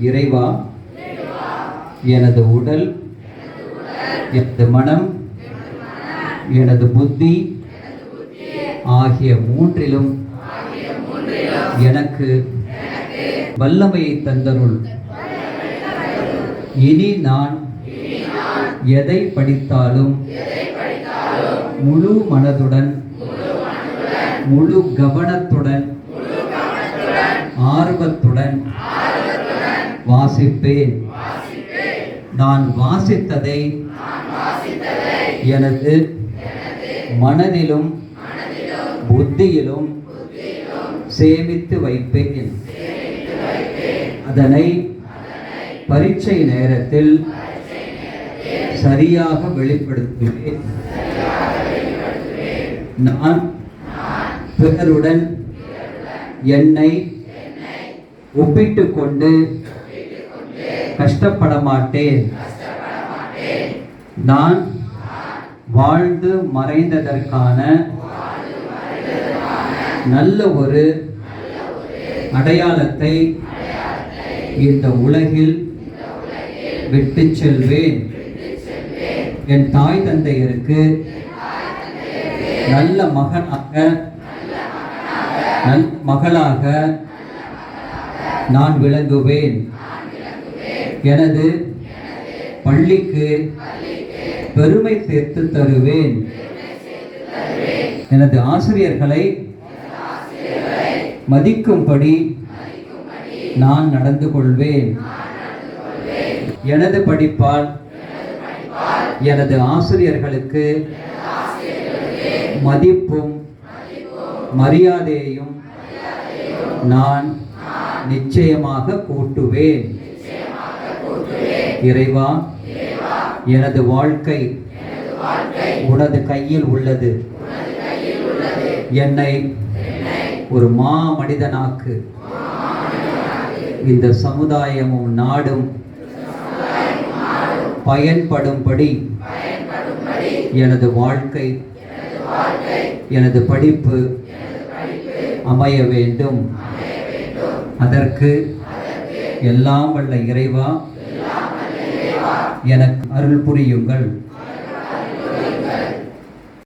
இறைவா எனது உடல் எனது மனம் எனது புத்தி ஆகிய மூன்றிலும் எனக்கு வல்லமையை தந்தருள். இனி நான் எதை படித்தாலும் முழு மனதுடன் முழு கவனத்துடன் ஆர்வத்துடன் வாசிப்பேன் நான் வாசித்ததை எனது மனதிலும் புத்தியிலும் சேமித்து வைப்பேன். அதனை பரீட்சை நேரத்தில் சரியாக வெளிப்படுத்துவேன். நான் பிறருடன் என்னை ஒப்பிட்டு கொண்டு கஷ்டப்பட மாட்டேன் நான் வாழ்ந்து மறைந்ததற்கான நல்ல ஒரு அடையாளத்தை இந்த உலகில் விட்டு செல்வேன். என் தாய் தந்தையருக்கு நல்ல மகனாக நல் மகளாக நான் விளங்குவேன். எனது பள்ளிக்கு பெருமை சேர்த்து தருவேன். எனது ஆசிரியர்களை மதிக்கும்படி நான் நடந்து கொள்வேன். எனது படிப்பால் எனது ஆசிரியர்களுக்கு மதிப்பும் மரியாதையையும் நான் நிச்சயமாக கூட்டுவேன். இறைவா எனது வாழ்க்கை உனது கையில் உள்ளது. என்னை ஒரு மா மனிதனாக்கு இந்த சமுதாயமும் நாடும் பயன்படும்படி எனது வாழ்க்கை எனது படிப்பு அமைய வேண்டும். அதற்கு எல்லாம் வல்ல இறைவா எனக்கு அருள் புரியுங்கள்.